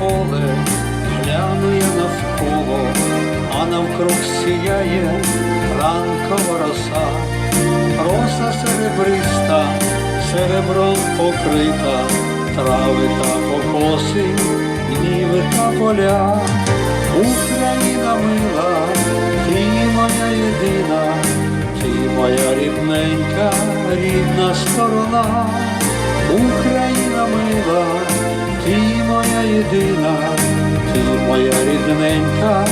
поле, гляну я навколо, а навкруг сіяє ранкова роса, роса серебриста, серебром покрита, трави та покоси, ніви та поля, Україна мила, ти моя єдина, ти моя рідненька, рідна сторона, Україна мила єдина, ти моя рідненька,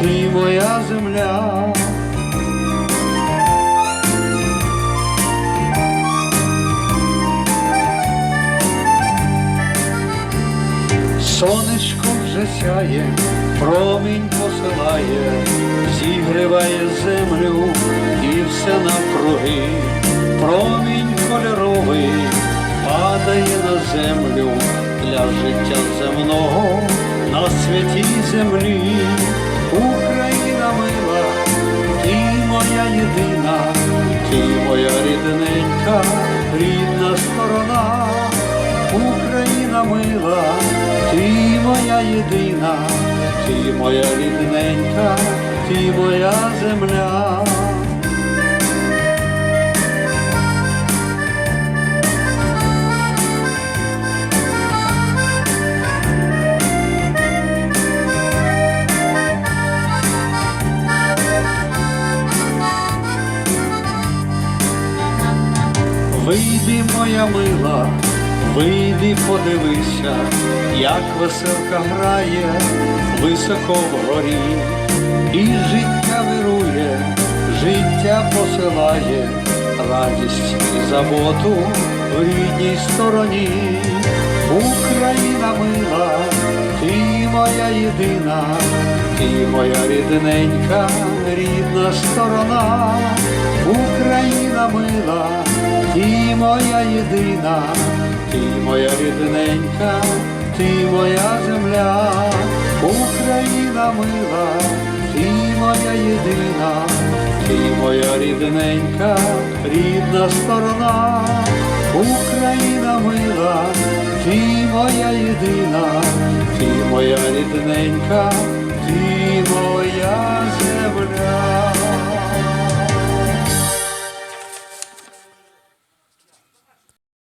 ти моя земля. Сонечко вже сяє, промінь посилає, зігріває землю і все життя земного на святій землі. Україна мила, ти моя єдина, ти моя рідненька, рідна сторона. Україна мила, ти моя єдина, ти моя рідненька, ти моя земля. Вийди, моя мила, вийди, подивися, як веселка грає високо вгорі, і життя вирує, життя посилає, радість і заботу в рідній стороні. Україна мила, ти моя єдина, ти моя рідненька, рідна сторона, Україна мила, ти моя єдина, ти моя рідненька, ти моя земля, Україна мила, ти моя єдина, ти моя рідненька, рідна сторона, Україна мила, ти моя єдина, ти моя рідненька, ти моя земля.